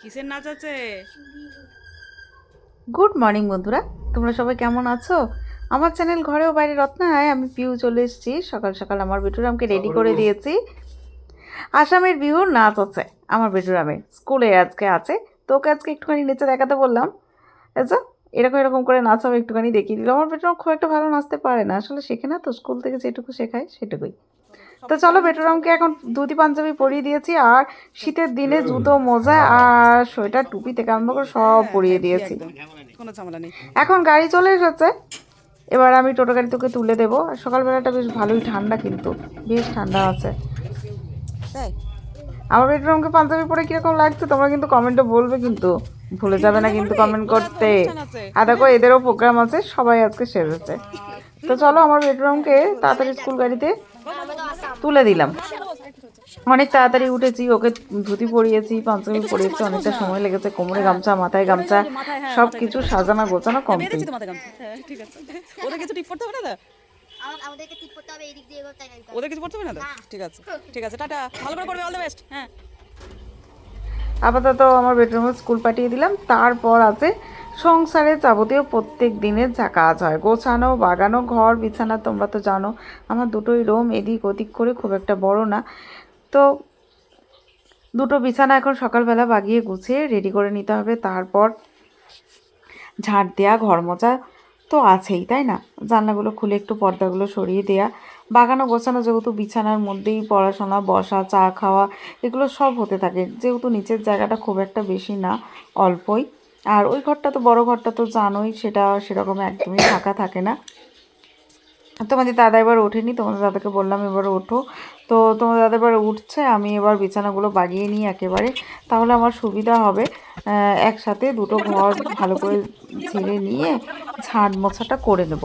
কিসের নাচ আছে? গুড মর্নিং বন্ধুরা। তোমরা সবাই কেমন আছো? আমার চ্যানেল ঘরেও বাইরে রত্নায় আমি পিউ চলে এসেছি। সকাল সকাল আমার বেটুরামকে রেডি করে দিয়েছি। আসামের বিহুর নাচ আছে আমার বেটুরামের স্কুলে আজকে আছে। তো ওকে আজকে একটুখানি নিচে দেখাতে বললাম। আচ্ছা এরকম এরকম করে নাচ হবে একটুখানি দেখিয়ে দিল আমার বেটুরাম খুব একটা ভালো নাচতে পারে না। আসলে শেখে না তো স্কুল থেকে যেটুকু শেখায় সেটুকুই। তো চলো বেটুরামকে এখন ধুতি পাঞ্জাবি পরিয়ে দিয়েছি আর শীতের দিনে জুতো মোজা আর সোয়েটার টুপি থেকে আরম্ভ করে সব পরিয়ে দিয়েছি। একদম। কোনো ঝামেলা নেই। এখন গাড়ি চলে এসেছে। এবার আমি টোটো গাড়ি তোকে তুলে দেবো। আর সকালবেলাটা বেশ ভালোই ঠান্ডা কিন্তু বেশ ঠান্ডা আছে। আমার বেডরুমকে পাঞ্জাবি পরে কীরকম লাগছে তোমরা কিন্তু কমেন্টে বলবে কিন্তু। ভুলে যাবে না কিন্তু কমেন্ট করতে। আর দেখো এদেরও প্রোগ্রাম আছে সবাই আজকে সেরেছে তো চলো আমার বেডরুমকে তাড়াতাড়ি স্কুল গাড়িতে তুলে দিলাম। অনেক তাড়াতাড়ি উঠেছি ওকে ধুতি পরিয়েছি পাঞ্জাবি পরিয়েছি অনেকটা সময় লেগেছে কোমরে গামছা মাথায় গামছা সব কিছু সাজানো গোছানো কমপ্লিট হ্যাঁ ঠিক আছে। ওদের কিছু টিপ করতে হবে না ওদের কিছু করতে হবে না তো? ঠিক আছে। ঠিক আছে টাটা। ভালো করে করবে অল দ্য বেস্ট। হ্যাঁ। আপাতত আমার বেডরুমে স্কুল পাঠিয়ে দিলাম। তারপর আছে সংসারে যাবতীয় প্রত্যেক দিনের যা কাজ হয়। গোছানো, বাগানো, ঘর, বিছানা তোমরা তো জানো, আমার দুটোই রুম এদিক ওদিক করে খুব একটা বড় না। তো দুটো বিছানা এখন সকালবেলা বাগিয়ে গুছিয়ে রেডি করে নিতে হবে। তারপর ঝাড় দেওয়া ঘর মোছা তো আছেই, তাই না? জানলাগুলো খুলে একটু পর্দাগুলো সরিয়ে দেয়া। বাগানো গোছানো, যেহেতু বিছানার মধ্যেই পড়াশোনা, বসা, চা খাওয়া, এগুলো সব হতে থাকে। যেহেতু নিচের জায়গাটা খুব একটা বেশি না, অল্পই। আর ওই ঘরটা তো, বড় ঘরটা তো জানোই, সেটা সেরকম একদমই ফাঁকা থাকে না। তোমাদের দাদা এবার ওঠেনি, তোমাদের দাদাকে বললাম এবার ওঠো। তো তোমাদের দাদা উঠছে, আমি এবার বিছানাগুলো বাগিয়ে নিই একেবারে। তাহলে আমার সুবিধা হবে একসাথে দুটো ঘর ভালো করে ঝেড়ে নিয়ে ঝাড় মোছাটা করে নেব।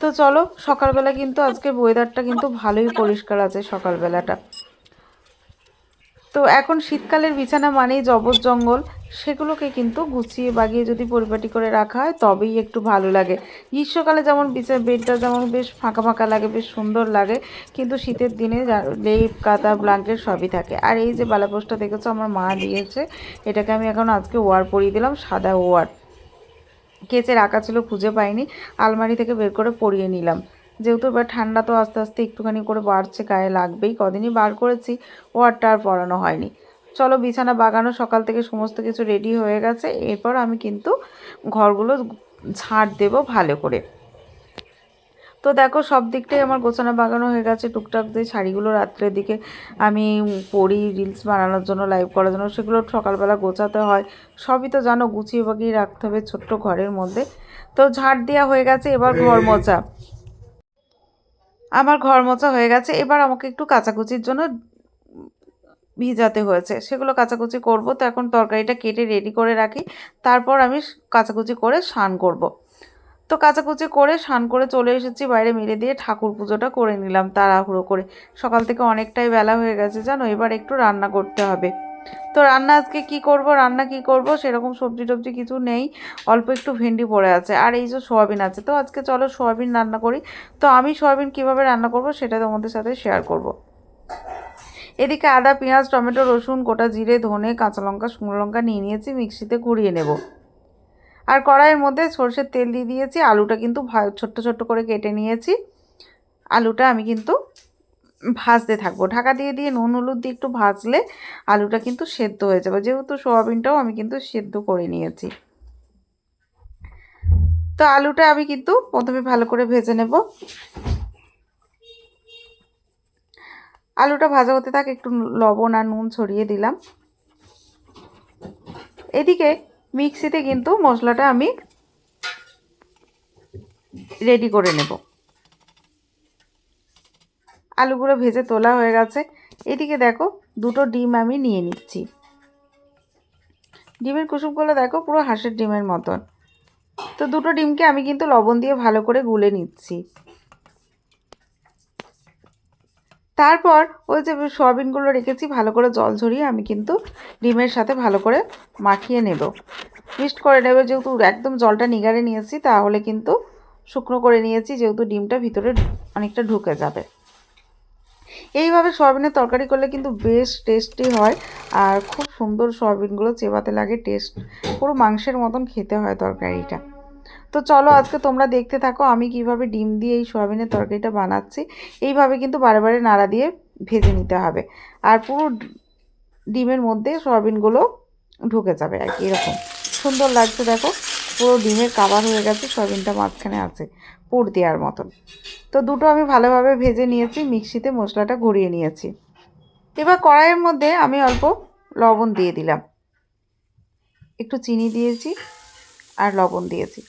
তো চলো, সকালবেলা কিন্তু আজকে ওয়েদারটা কিন্তু ভালোই পরিষ্কার আছে সকালবেলাটা। তো এখন শীতকালের বিছানা মানেই জবর জঙ্গল সেগুলোকে কিন্তু গুছিয়ে বাগিয়ে যদি পরিপাটি করে রাখা হয়, তবেই একটু ভালো লাগে। গ্রীষ্মকালে যেমন বিছা বেডটা যেমন বেশ ফাঁকা ফাঁকা লাগে, বেশ সুন্দর লাগে, কিন্তু শীতের দিনে লেপ কাতা ব্লাঙ্কেট সবই থাকে। আর এই যে বালাপোস্টটা দেখেছ আমার মা দিয়েছে, এটাকে আমি এখন আজকে ওয়ার পরিয়ে দিলাম, সাদা ওয়ার কেচে রাখা ছিল, খুঁজে পাইনি, আলমারি থেকে বের করে পরিয়ে নিলাম। যেহেতু এবার ঠান্ডা তো আস্তে আস্তে একটুখানি করে বাড়ছে, গায়ে লাগবেই, কদিনই বার করেছি ওয়ারটা আর পরানো হয়নি। চলো বিছানা বাগানো, সকাল থেকে সমস্ত কিছু রেডি হয়ে গেছে। এরপর আমি কিন্তু ঘরগুলো ঝাড় দেবো ভালো করে। তো দেখো, সব দিকটাই আমার গোছানো বাগানো হয়ে গেছে। টুকটাক যে শাড়িগুলো রাত্রের দিকে আমি পরি রিলস বানানোর জন্য লাইভ করার জন্য, সেগুলো সকালবেলা গোছাতে হয়। সবই তো জানো, গুছিয়ে বাগিয়ে রাখতে হবে ছোট্ট ঘরের মধ্যে। তো ঝাড় দেওয়া হয়ে গেছে, এবার ঘর মোছা। আমার ঘর মোছা হয়ে গেছে। এবার আমাকে একটু কাচাকুচির জন্য ভিজাতে হয়েছে। সেগুলো কাচাকুচি করব। তো এখন তরকারিটা কেটে রেডি করে রাখি। তারপর আমি কাচাকুচি করে স্নান করব। তো কাচাকুচি করে স্নান করে চলে এসেছি বাইরে মেরে দিয়ে ঠাকুর পুজোটা করে নিলাম তাড়াহুড়ো করে। সকাল থেকে অনেকটাই বেলা হয়ে গেছে, জানো? এবার একটু রান্না করতে হবে। তো রান্না আজকে কি করব, রান্না কি করব, সেরকম সবজি টবজি কিছু নেই। অল্প একটু ভেন্ডি পড়ে আছে। আর এই যে সোয়াবিন আছে। তো আজকে চলো সোয়াবিন রান্না করি। তো আমি সোয়াবিন কীভাবে রান্না করব সেটা তোমাদের সাথে শেয়ার করব। এদিকে আদা, পেঁয়াজ, টমেটো, রসুন, গোটা জিরে, ধনে, কাঁচা লঙ্কা, শুকনো লঙ্কা নিয়ে নিয়েছি, মিক্সিতে ঘুরিয়ে নেব। আর কড়াইয়ের মধ্যে সর্ষের তেল দিয়ে দিয়েছি, আলুটা কিন্তু ছোট্ট ছোট্ট করে কেটে নিয়েছি। আলুটা আমি কিন্তু ভাজতে থাকব। ঢাকা দিয়ে দিয়ে নুন, হলুদ দিয়ে একটু ভাজলে আলুটা কিন্তু সেদ্ধ হয়ে যাবে। যেহেতু সোয়াবিনটাও আমি কিন্তু সেদ্ধ করে নিয়েছি। তো আলুটা আমি কিন্তু প্রথমে ভালো করে ভেজে নেব। আলুটা ভাজা হতে থাক, একটু লবণ আর নুন ছড়িয়ে দিলাম। এদিকে মিক্সিতে কিন্তু মশলাটা আমি রেডি করে নেব। আলুগুলো ভেজে তোলা হয়ে গেছে। এদিকে দেখো, দুটো ডিম আমি নিয়ে নিচ্ছি। ডিমের কুসুমগুলো দেখো, পুরো হাঁসের ডিমের মতন। তো দুটো ডিমকে আমি কিন্তু লবণ দিয়ে ভালো করে গুলে নিচ্ছি। তারপর ওই যে সয়াবিনগুলো রেখেছি, ভালো করে জল ঝরিয়ে আমি কিন্তু ডিমের সাথে ভালো করে মাখিয়ে নেব। মিক্সড করে নেবে, যেহেতু একদম জলটা নিগারে নিয়েছি, তাহলে কিন্তু শুকনো করে নিয়েছি, যেহেতু ডিমটা ভিতরে অনেকটা ঢুকে যাবে। এইভাবে সয়াবিনের তরকারি করলে কিন্তু বেশ টেস্টি হয়, আর খুব সুন্দর সয়াবিনগুলো চেবাতে লাগে, টেস্ট, পুরো মাংসের মতন খেতে হয় তরকারিটা। তো চলো আজকে তোমরা দেখতে থাকো আমি কীভাবে ডিম দিয়ে এই সয়াবিনের তরকারিটা বানাচ্ছি। এইভাবে কিন্তু বারে বারে নাড়া দিয়ে ভেজে নিতে হবে। আর পুরো ডিমের মধ্যে সয়াবিনগুলো ঢুকে যাবে আর কি, এরকম। সুন্দর লাগছে, দেখো। পুরো ডিমের কাবার হয়ে গেছে, সয়াবিনটা মাঝখানে আছে, পুর দেওয়ার মতন। তো দুটো আমি ভালোভাবে ভেজে নিয়েছি, মিক্সিতে মশলাটা ঘুরিয়ে নিয়েছি। এবার কড়াইয়ের মধ্যে আমি অল্প লবণ দিয়ে দিলাম। একটু চিনি দিয়েছি আর লবণ দিয়েছি।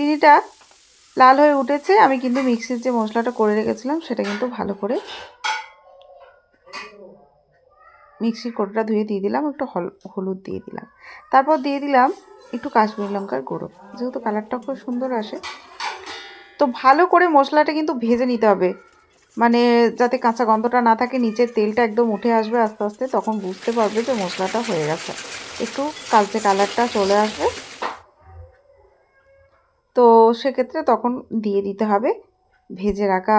চিনিটা লাল হয়ে উঠেছে, আমি কিন্তু মিক্সির যে মশলাটা করে রেখেছিলাম সেটা কিন্তু ভালো করে মিক্সির কোটোটা ধুয়ে দিয়ে দিলাম, একটু হল- হলুদ দিয়ে দিলাম। তারপর দিয়ে দিলাম একটু কাশ্মীরি লঙ্কার গুঁড়ো, যেহেতু কালারটা খুব সুন্দর আসে। তো ভালো করে মশলাটা কিন্তু ভেজে নিতে হবে মানে যাতে কাঁচা গন্ধটা না থাকে, নিচের তেলটা একদম উঠে আসবে আস্তে আস্তে, তখন বুঝতে পারবে যে মশলাটা হয়ে গেছে। একটু কালচে কালারটা চলে আসবে। তো সেক্ষেত্রে তখন দিয়ে দিতে হবে ভেজে রাখা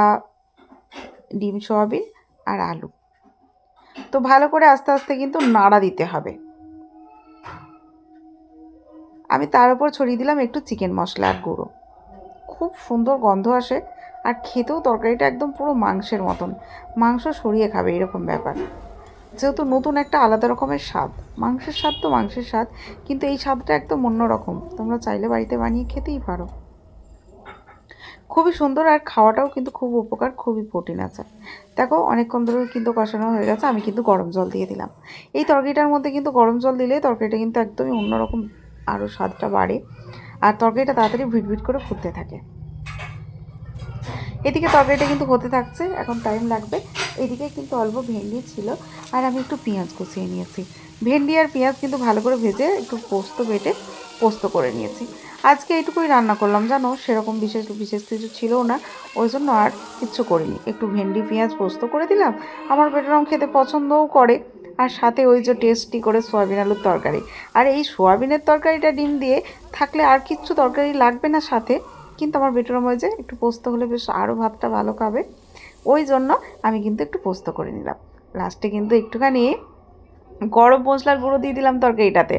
ডিম, সোয়াবিন আর আলু। তো ভালো করে আস্তে আস্তে কিন্তু নাড়া দিতে হবে। আমি তার উপর ছড়িয়ে দিলাম একটু চিকেন মশলা আর গুঁড়ো। খুব সুন্দর গন্ধ আসে আর খেতেও তরকারিটা একদম পুরো মাংসের মতন। মাংস সরিয়ে খাবে এরকম ব্যাপার। যেহেতু নতুন একটা আলাদা রকমের স্বাদ। মাংসের স্বাদ তো মাংসের স্বাদ, কিন্তু এই স্বাদটা একদম অন্যরকম তোমরা চাইলে বাড়িতে বানিয়ে খেতেই পারো। খুবই সুন্দর আর খাওয়াটাও কিন্তু খুব উপকার, খুবই প্রোটিন আছে। দেখো, অনেকক্ষণ ধরে কিন্তু কষানো হয়ে গেছে, আমি কিন্তু গরম জল দিয়ে দিলাম। এই তরকারিটার মধ্যে কিন্তু গরম জল দিলে তরকারিটা কিন্তু একদমই অন্যরকম আরও স্বাদটা বাড়ে। আর তরকারিটা তাড়াতাড়ি ভিটভিট করে ফুটতে থাকে। এদিকে তরকারিটা কিন্তু হতে থাকছে, এখন টাইম লাগবে। এদিকে কিন্তু অল্প ভেন্ডি ছিল, আর আমি একটু পেঁয়াজ কষিয়ে নিয়েছি। ভেন্ডি আর পেঁয়াজ কিন্তু ভালো করে ভেজে একটু পোস্ত বেটে পোস্ত করে নিয়েছি। আজকে এইটুকুই রান্না করলাম, জানো? সেরকম বিশেষ বিশেষ কিছু ছিল না, ওই জন্য আর কিচ্ছু করিনি। একটু ভেন্ডি, পেঁয়াজ, পোস্ত করে দিলাম। আমার বেটরম খেতে পছন্দও করে, আর সাথে ওই যে টেস্টি করে সোয়াবিন আলুর তরকারি। আর এই সোয়াবিনের তরকারিটা ডিম দিয়ে থাকলে আর কিচ্ছু তরকারি লাগবে না সাথে। কিন্তু আমার বেটরম ওই যে একটু পোস্ত হলে বেশ আরও ভাতটা ভালো খাবে। ওই জন্য আমি কিন্তু একটু পোস্ত করে নিলাম। লাস্টে কিন্তু একটুখানি গরম মশলার গুঁড়ো দিয়ে দিলাম তরকারিটাতে।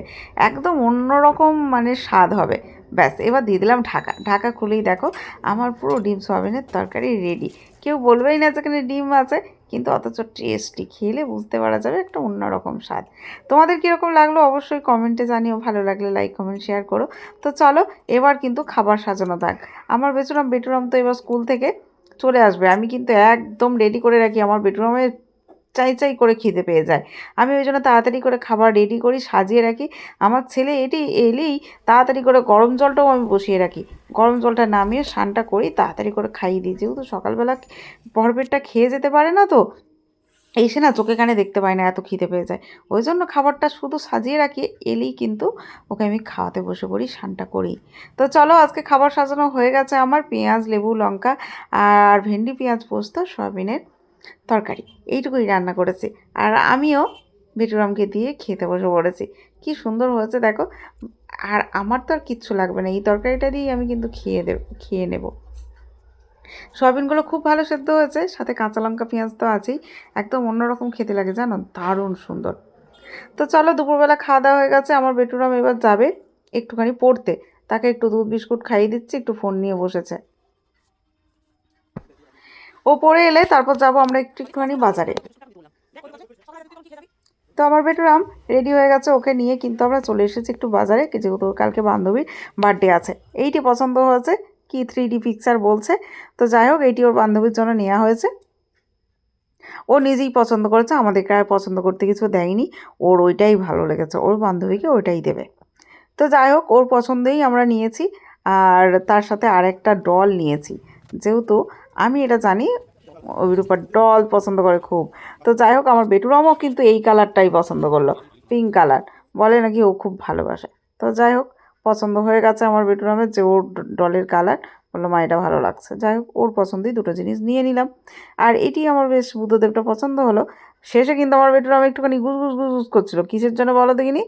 একদম অন্যরকম মানে স্বাদ হবে। ব্যাস, এবার দিয়ে দিলাম ঢাকা। ঢাকা খুলেই দেখো, আমার পুরো ডিম সোয়াবিনের তরকারি রেডি কেউ বলবেই না যেখানে ডিম আছে। কিন্তু অথচ টেস্টি খেলে বুঝতে পারা যাবে একটা অন্যরকম স্বাদ। তোমাদের কীরকম লাগল অবশ্যই কমেন্টে জানিও, ভালো লাগলে লাইক কমেন্ট শেয়ার করো। তো চলো, এবার কিন্তু খাবার সাজানো থাক আমার বেচুরাম বেটুরাম তো এবার স্কুল থেকে চলে আসবে। আমি কিন্তু একদম রেডি করে রাখি আমার বেডরুমে চাই চাই করে খিদে পেয়ে যায়। আমি ওই জন্য তাড়াতাড়ি করে খাবার রেডি করি, সাজিয়ে রাখি। আমার ছেলে এটি এলেই তাড়াতাড়ি করে গরম জলটাও আমি বসিয়ে রাখি। গরম জলটা নামিয়ে স্নানটা করি, তাড়াতাড়ি করে খাইয়ে দিই। যেহেতু সকালবেলা ভরপেটটা খেয়ে যেতে পারে না তো, এসে না চোখে কানে দেখতে পায় না, এত খিদে পেয়ে যায়। ওই জন্য খাবারটা শুধু সাজিয়ে রাখি, এলেই কিন্তু ওকে আমি খাওয়াতে বসে পড়ি, স্নানটা করি। তো চলো, আজকে খাবার সাজানো হয়ে গেছে আমার। পেঁয়াজ, লেবু, লঙ্কা আর ভেন্ডি, পেঁয়াজ, পোস্ত, সয়াবিনের তরকারি। এইটুকুই রান্না করেছি। আর আমিও বেটুরামকে দিয়ে খেতে বসে পড়েছি। কি সুন্দর হয়েছে, দেখো। আর আমার তো আর কিচ্ছু লাগবে না। এই তরকারিটা দিয়েই আমি কিন্তু খেয়ে দেব, খেয়ে নেব। সয়াবিনগুলো খুব ভালো সেদ্ধ হয়েছে। সাথে কাঁচা লঙ্কা, পেঁয়াজ তো আছেই। একদম অন্যরকম খেতে লাগে, জানো? দারুণ সুন্দর। তো চলো, দুপুরবেলা খাওয়া দাওয়া হয়ে গেছে। আমার বেটুরাম এবার যাবে একটুখানি পড়তে। তাকে একটু দুধ বিস্কুট খাইয়ে দিচ্ছি, একটু ফোন নিয়ে বসেছে। ও পড়ে এলে তারপর যাব আমরা একটু একটুখানি বাজারে। তো আমার বেটুরাম রেডি হয়ে গেছে, ওকে নিয়ে কিন্তু আমরা চলে এসেছি একটু বাজারে যেহেতু কালকে বান্ধবীর বার্থডে আছে। এইটি পছন্দ হয়েছে, কি থ্রি ডি পিকচার বলছে। তো যাই হোক, এইটি ওর বান্ধবীর জন্য নেওয়া হয়েছে। ও নিজেই পছন্দ করেছে, আমাদেরকে আর পছন্দ করতে কিছু দেয়নি। ওর ওইটাই ভালো লেগেছে, ওর বান্ধবীকে ওইটাই দেবে। তো যাই হোক, ওর পছন্দেই আমরা নিয়েছি, আর তার সাথে আরেকটা ডল নিয়েছি। যেহেতু আমি এটা জানি অভিরূপার ডল পছন্দ করে খুব। তো যাই হোক, আমার বেটুরামও কিন্তু এই কালারটাই পছন্দ করল পিঙ্ক কালার বলে নাকি ও খুব ভালোবাসে। তো যাই হোক, পছন্দ হয়ে গেছে আমার বেটুরামের যে ওর ডলের কালার বলল, মা, এটা ভালো লাগছে। যাই হোক, ওর পছন্দই দুটো জিনিস নিয়ে নিলাম। আর এটি আমার বেশ বুদ্ধদেবটা পছন্দ হলো। শেষে কিন্তু আমার বেটুরাম একটুখানি গুজ গুজ গুজ গুজ করছিল। কিসের জন্য বলো দেখিনি?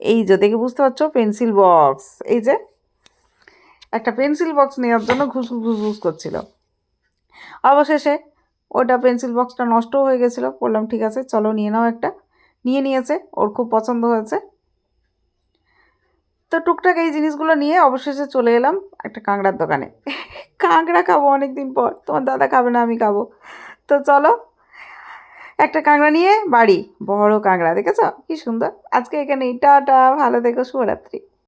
এই যে, দেখে বুঝতে পারছ পেন্সিল বক্স এই যে, একটা পেন্সিল বক্স নেওয়ার জন্য ঘুস ঘুস ঘুস করছিল। অবশেষে ওটা পেন্সিল বক্সটা নষ্ট হয়ে গেছিল। বললাম, ঠিক আছে, চলো নিয়ে নাও একটা। নিয়ে নিয়েছে, ওর খুব পছন্দ হয়েছে। তো টুকটাক এই জিনিসগুলো নিয়ে অবশেষে চলে এলাম একটা কাঁকড়ার দোকানে। কাঁকড়া খাব অনেক দিন পর, তোমার দাদা খাবে না, আমি খাব। তো চলো, একটা কাঁকড়া নিয়ে বাড়ি, বড় কাঁকড়া, দেখেছ? কি সুন্দর। আজকে এখানে টাটা, ভালো দেখো শুভরাত্রি।